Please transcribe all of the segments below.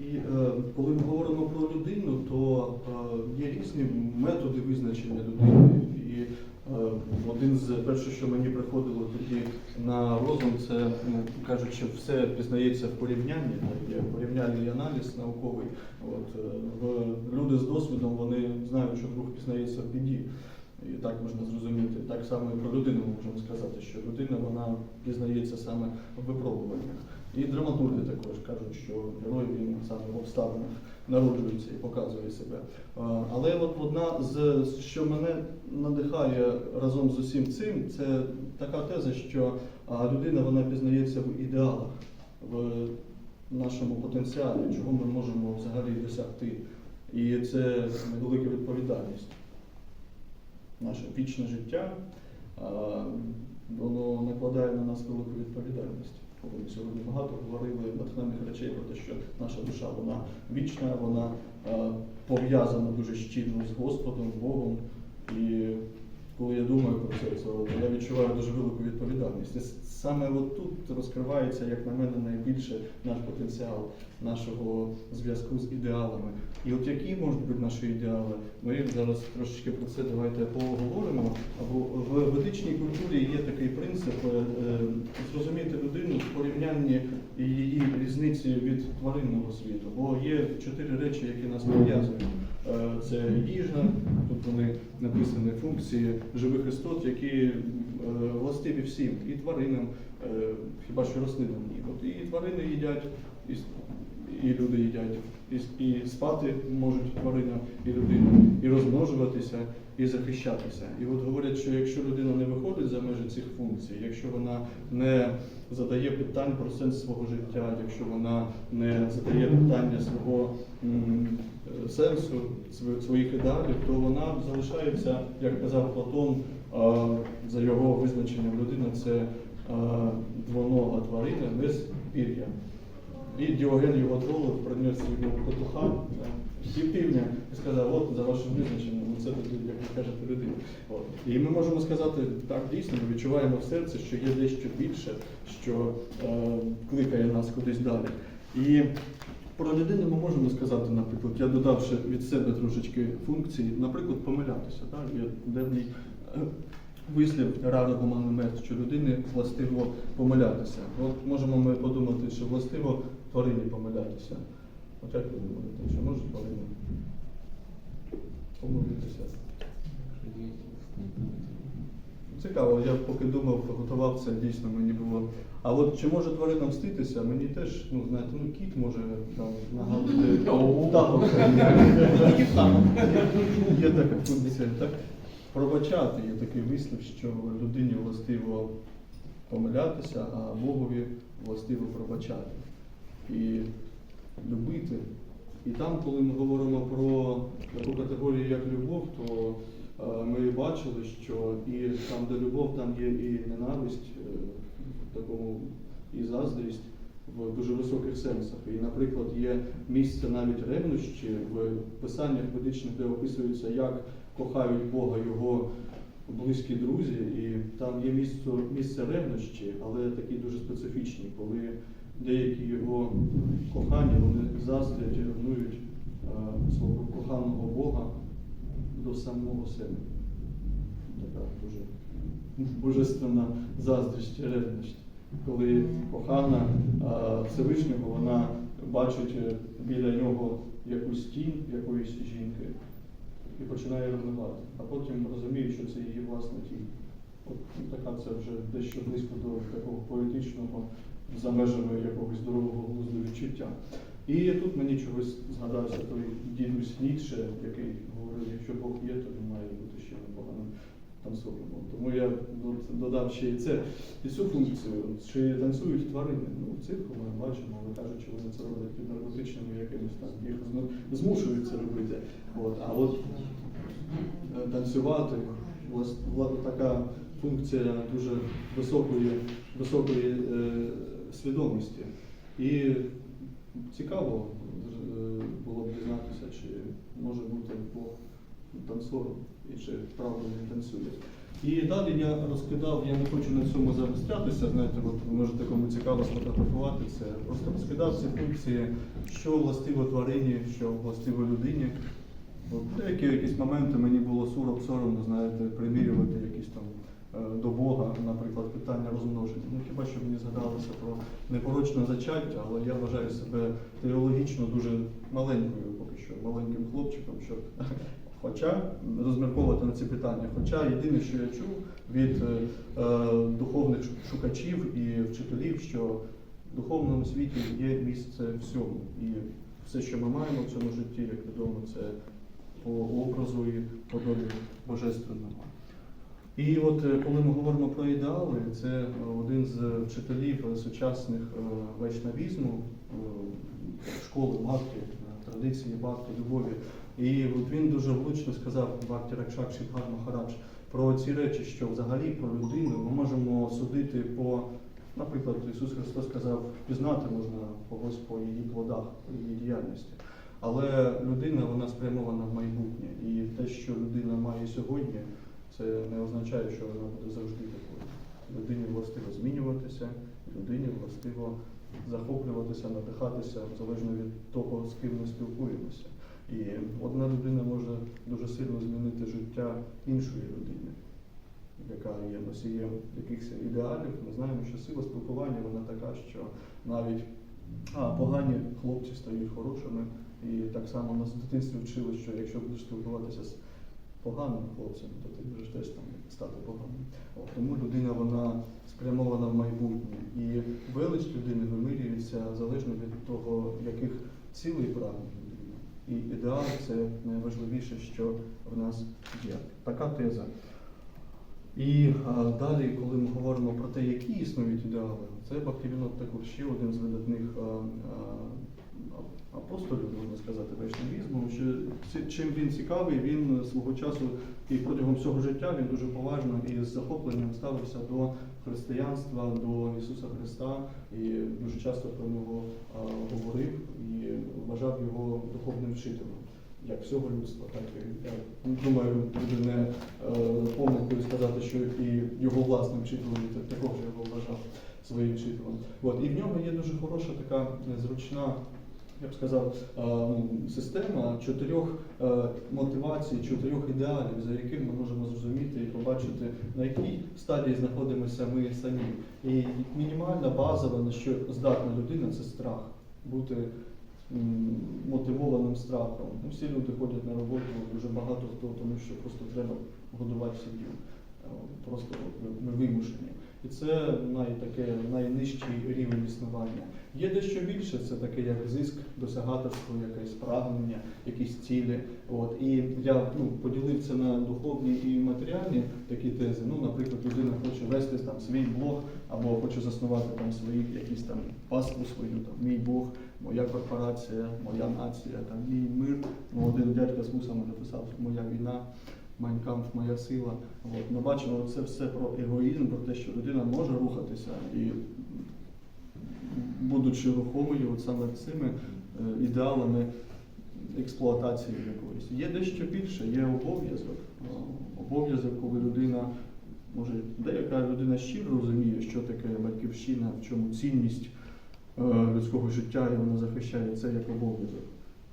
І е, коли ми говоримо про людину, то е, є різні методи визначення людини. І е, один з перше, що мені приходило тоді на розум, це ну, що все пізнається в порівнянні, є порівняльний аналіз науковий. От, е, люди з досвідом вони знають, що друг пізнається в біді. І так можна зрозуміти. Так само і про людину ми можемо сказати, що людина вона пізнається саме в випробуваннях. І драматурги також кажуть, що герой він саме в обставинах народжується і показує себе. Але от одна з що мене надихає разом з усім цим, це така теза, що людина вона пізнається в ідеалах, в нашому потенціалі, чого ми можемо взагалі досягти. І це велика відповідальність. Наше вічне життя, воно накладає на нас велику відповідальність. Коли ми сьогодні багато говорили натхнених речей про те, що наша душа вона вічна, вона а, пов'язана дуже щільно з Господом, Богом. І коли я думаю про це, то я відчуваю дуже велику відповідальність. І саме от тут розкривається, як на мене, найбільше наш потенціал нашого зв'язку з ідеалами. І от які можуть бути наші ідеали? Ми зараз трошечки про це давайте поговоримо. Або в ведичній культурі є такий принцип е, е, зрозуміти людину в порівнянні її різниці від тваринного світу. Бо є чотири речі, які нас пов'язують. Е, Це їжа, тут вони написані функції живих істот, які е, властиві всім, і тваринам, е, хіба що рослинам ні. От і тварини їдять, і, і люди їдять, і, і спати можуть тварина і людина, і розмножуватися, і захищатися. І от говорять, що якщо людина не виходить за межі цих функцій, якщо вона не задає питань про сенс свого життя, якщо вона не задає питання свого е, сенсу, своїх ідеалів, то вона залишається, як казав Платон, за його визначенням людина це двонога тварина без пір'я. І Діоген його тролив, приніс йому петуха, пів півня і сказав, от за вашим визначенням, це як ви кажете, людина. І ми можемо сказати, так дійсно, ми відчуваємо в серці, що є дещо більше, що е, кликає нас кудись далі. І про людину ми можемо сказати, наприклад, я додавши від себе трошечки функції, наприклад, помилятися. Так? Є певний е, вислів Рада Гуманомет, що людині властиво помилятися. От можемо ми подумати, що властиво тварині помилятися. От як ви думаєте, чи можуть тварини помилитися? Цікаво, я поки думав, готував це, дійсно мені було. А от чи може тварина мститися? Мені теж, ну знаєте, ну кіт може там нагадати птахом. Є така функція, так? Пробачати є такий вислів, що людині властиво помилятися, а Богові властиво пробачати. І любити. І там, коли ми говоримо про таку категорію, як любов, то е, ми бачили, що і там, де любов, там є і ненависть, е, такому і заздрість в дуже високих сенсах. І, наприклад, є місце навіть ревнощі в писаннях ведичних, де описується, як кохають Бога його близькі друзі, і там є місце, місце ревнощі, але такі дуже специфічні, коли деякі його кохані вони заздрять і ревнують е, свого коханого Бога до самого себе. Така дуже божественна заздрість і ревність. Коли кохана е, Всевишнього, вона бачить е, біля нього якусь тінь якоїсь жінки і починає ревнувати, а потім розуміє, що це її власна тінь. От ну, така це вже дещо близько до такого поетичного, за межами якогось здорового глузду відчуття. І тут мені чогось згадався той дідусь Ніцше, який говорив, якщо Бог є, то він має бути ще непоганим танцором. Тому я додав ще і це, і цю функцію, чи танцюють тварини. Ну, в цирку ми бачимо, але кажуть, що вони це роблять під наркотичними якимись там, їх змушують це робити. От, а от е, танцювати, влас- така функція дуже високої, високої е, свідомості. І цікаво е, було б дізнатися, чи може бути Бог танцором і чи правда він танцює. І далі я розкидав, я не хочу на цьому завистрятися, знаєте, от ви можете цікаво сфотографувати це. Просто розкидав ці функції, що властиво тварині, що властиво людині. От деякі якісь моменти мені було суром, соромно, знаєте, примірювати якісь там е, до Бога, наприклад, питання розмноження. Ну хіба що мені згадалося про непорочне зачаття, але я вважаю себе теологічно дуже маленькою, поки що, маленьким хлопчиком, щоб Хоча розмірковувати на ці питання. Хоча єдине, що я чув від е, е, духовних шукачів і вчителів, що в духовному світі є місце всьому. І все, що ми маємо в цьому житті, як відомо, це по образу і подобі божественному. І от е, коли ми говоримо про ідеали, це е, один з вчителів е, сучасних е, вайшнавізму, е, школи Бхакти, традиції Бхакти, любові. І от він дуже влучно сказав Бхакти Ракшак Шидхар Махарадж про ці речі, що взагалі про людину ми можемо судити по, наприклад, Ісус Христос сказав, пізнати можна когось по її плодах, її діяльності. Але людина вона спрямована в майбутнє. І те, що людина має сьогодні, це не означає, що вона буде завжди такою. Людині властиво змінюватися, людині властиво захоплюватися, надихатися залежно від того, з ким ми спілкуємося. І одна людина може дуже сильно змінити життя іншої людини, яка є носієм якихось ідеалів. Ми знаємо, що сила спілкування вона така, що навіть погані хлопці стають хорошими. І так само нас в дитинстві вчили, що якщо будеш спілкуватися з поганими хлопцями, то ти можеш теж там стати поганим. Тому людина вона спрямована в майбутнє. І велич людини вимирюється залежно від того, яких цілей прагне людина. І ідеал це найважливіше, що в нас є. Така теза. І а, далі, коли ми говоримо про те, які існують ідеали, це Бахтівінот також ще один з видатних а, а, апостолів, можна сказати, вайшнавізму. Що чим він цікавий, він свого часу і протягом всього життя він дуже поважно і з захопленням ставився до християнства, до Ісуса Христа і дуже часто про нього говорив і вважав його духовним вчителем. Як всього людства, так я думаю, буде не е, помилкою сказати, що і його власним вчителем також його вважав своїм вчителем. От і в нього є дуже хороша така зручна, я б сказав, е, ну, система чотирьох е, мотивацій, чотирьох ідеалів, за яких ми можемо зрозуміти і побачити, на якій стадії знаходимося ми самі. І мінімальна базова, на що здатна людина, це страх. Бути мотивованим страхом. Ну, всі люди ходять на роботу, дуже багато хто, тому що просто треба годувати сім'ю. Е, Просто ми вимушені. І це найтаке, найнижчий рівень існування. Є дещо більше, це таке як зиск, досягаторство, якесь прагнення, якісь цілі. От. І я ну, поділив це на духовні і матеріальні такі тези. Ну, наприклад, людина хоче вести там свій блог або хоче заснувати там свої якісь там паству свою, там мій Бог, моя корпорація, моя нація, там мій мир. Ну, один дядька з вусами написав моя війна. Майнкамп, моя сила. От, ми бачимо це все про егоїзм, про те, що людина може рухатися і, будучи рухомою от саме цими е, ідеалами експлуатації якоїсь. Є дещо більше, є обов'язок. Е, Обов'язок, коли людина, може, деяка людина щиро розуміє, що таке батьківщина, в чому цінність е, людського життя, і вона захищає це як обов'язок.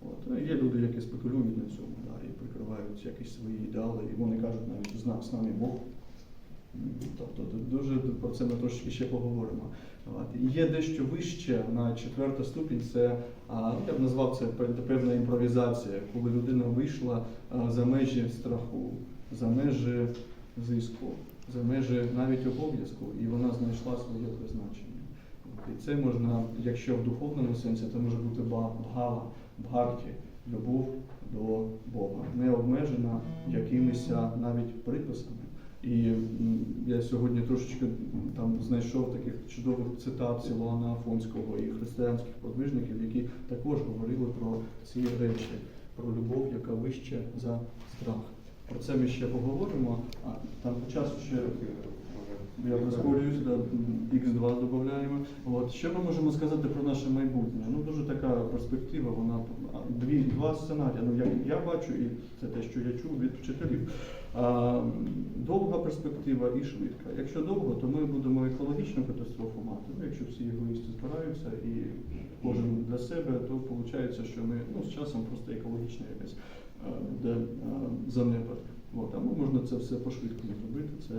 От. Ну, Є люди, які спекулюють на цьому, да, якісь свої ідеали, і вони кажуть навіть з з нами Бог. Тобто дуже про це ми трошки ще поговоримо. Є дещо вище на четверта ступінь, це я б назвав це певна імпровізація, коли людина вийшла за межі страху, за межі зиску, за межі навіть обов'язку, і вона знайшла своє призначення. І це можна, якщо в духовному сенсі, це може бути бхава, бхакті, любов до Бога, не обмежена якимись навіть приписами. І я сьогодні трошечки там знайшов таких чудових цитат Сілуана Афонського і християнських подвижників, які також говорили про ці речі, про любов, яка вища за страх. Про це ми ще поговоримо. А там по часу ще Я прискорююсь, да, X2 додаємо. От. Що ми можемо сказати про наше майбутнє? Ну, дуже така перспектива, вона дві, два сценарії. Ну, як я бачу, і це те, що я чув від вчителів. А, довга перспектива і швидка. Якщо довго, то ми будемо екологічну катастрофу мати. Ну, якщо всі егоїсти збираються і кожен для себе, то виходить, що ми ну, з часом просто екологічна якась буде занепад. От, а ну, можна це все по-швидкому зробити. Це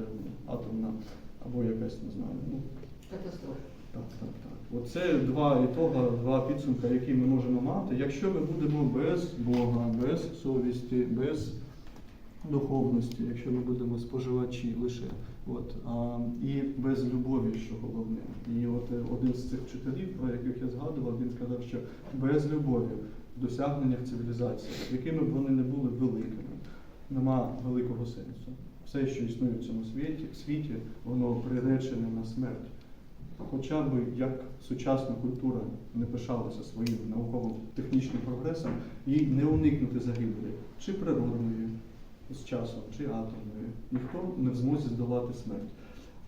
атомна або якась, не знаю. Ну, Катастрофа. так, так, так. Оце два ітога, два підсумки, які ми можемо мати. Якщо ми будемо без Бога, без совісті, без духовності, якщо ми будемо споживачі лише. От, а, і без любові, що головне. І от е, один з цих вчителів, про яких я згадував, він сказав, що без любові в досягненнях цивілізації, якими б вони не були великими, нема великого сенсу. Все, що існує в цьому світі, світі воно приречене на смерть. Хоча б як сучасна культура не пишалася своїм науково-технічним прогресом, їй не уникнути загибелі чи природної з часом, чи атомної. Ніхто не в змозі здолати смерть.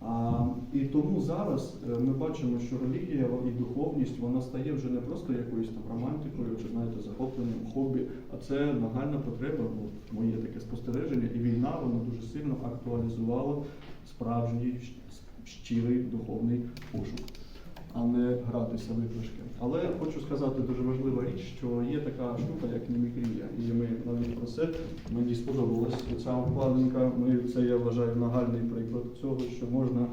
А, і тому зараз е, ми бачимо, що релігія і духовність вона стає вже не просто якоюсь там романтикою чи знаєте, захопленням, хобі, а це нагальна потреба, бо моє таке спостереження, і війна вона дуже сильно актуалізувала справжній щирий духовний пошук, а не гратися в. Але хочу сказати дуже важлива річ, що є така штука, як мімікрія. І ми навіть про це мені сподобалась ця обкладинка. Ми це я вважаю нагальний приклад цього, що можна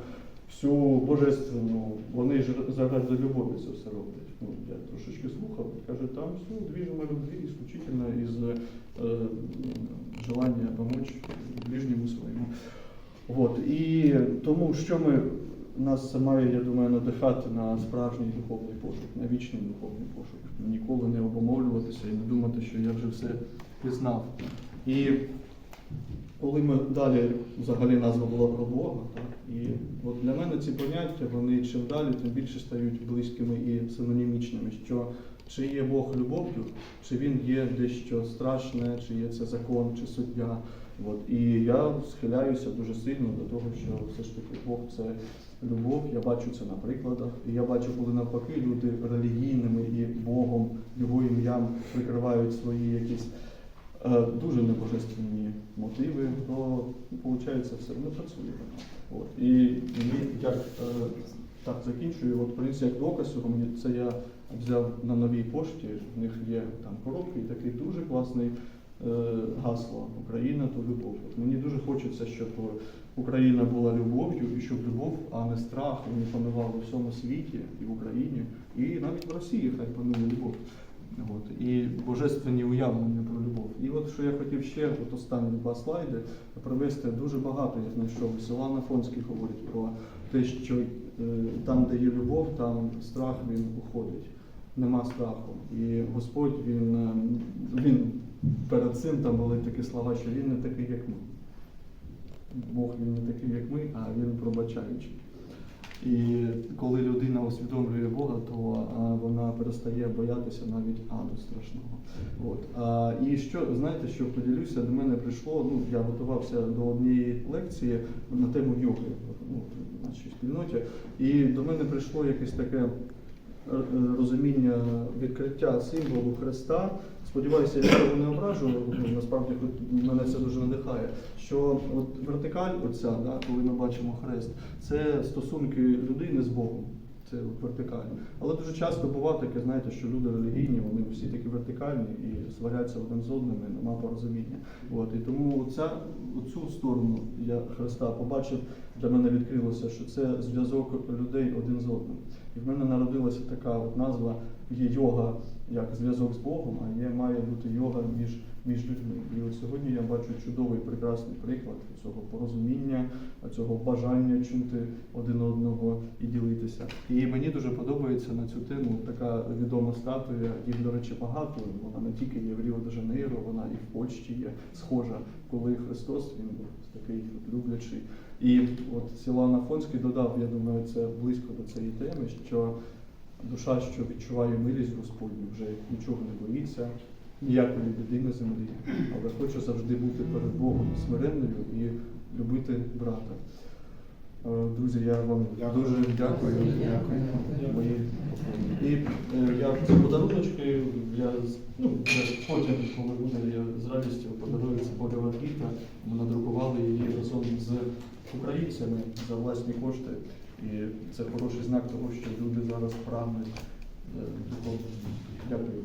всю божественну, вони ж заради любові це все роблять. Ну, я трошечки слухав, каже, там все движимо любві, исключительно із е, желання допомогти ближньому своєму. От. І тому що ми нас має, я думаю, надихати на справжній духовний пошук, на вічний духовний пошук. Ніколи не обомовлюватися і не думати, що я вже все пізнав. І коли ми далі, взагалі назва була про Бога, так, і от для мене ці поняття, вони чим далі, тим більше стають близькими і синонімічними, що чи є Бог любов'ю, чи він є дещо страшне, чи є це закон, чи суддя. От. І я схиляюся дуже сильно до того, що все ж таки Бог це любов. Я бачу це на прикладах. І я бачу, коли навпаки люди релігійними і Богом, його ім'ям прикривають свої якісь е, дуже небожественні мотиви, то виходить все не працює. От. І як е, так закінчую, от принцип як доказ мені це я взяв на новій пошті. В них є там коробки, такий дуже класний гасло Україна то любов. От мені дуже хочеться, щоб Україна була любов'ю, і щоб любов, а не страх, вони панували у всьому світі і в Україні, і навіть в Росії хай панує любов. От, і божественні уявлення про любов. І от що я хотів ще, от останні два слайди, привести дуже багато я знайшов. Силан Афонський говорить про те, що е, там, де є любов, там страх він уходить. Нема страху. І Господь він, е, він перед цим там були такі слова, що він не такий, як ми. Бог він не такий, як ми, а він пробачаючий. І коли людина усвідомлює Бога, то а, вона перестає боятися навіть аду страшного. От. А, і що, знаєте, що поділюся, до мене прийшло, ну, я готувався до однієї лекції на тему йоги ну, в нашій спільноті, і до мене прийшло якесь таке е, розуміння відкриття символу Христа. Сподіваюся, я цього не ображу. Ну, насправді мене це дуже надихає. Що от вертикаль, оця, да, коли ми бачимо хрест, це стосунки людини з Богом. Це от вертикально. Але дуже часто буває таке, знаєте, що люди релігійні, вони всі такі вертикальні і сваряться один з одним, і нема порозуміння. От, і тому оця, оцю сторону я Христа побачив, для мене відкрилося, що це зв'язок людей один з одним. І в мене народилася така от назва є йога як зв'язок з Богом, а є має бути йога між, між людьми. І от сьогодні я бачу чудовий прекрасний приклад цього порозуміння, цього бажання чути один одного і ділитися. І мені дуже подобається на цю тему така відома статуя. Їх, до речі, багато. Вона не тільки є в Ріо де Жанейро, вона і в Польщі є схожа, коли Христос він був такий люблячий. І от Сілан Афонський додав, я думаю, це близько до цієї теми, що душа, що відчуває милість Господню, вже нічого не боїться, ніякої біди на землі, але хоче завжди бути перед Богом смиренною і любити брата. Е, Друзі, я вам дуже дякую. Дякую. Мої. І е, я ці подаруночки, я ну, потім, коли буде, я з радістю подарую це польова квітка. Ми надрукували її разом з українцями за власні кошти. І це хороший знак того, що люди зараз прагнуть е. Дякую.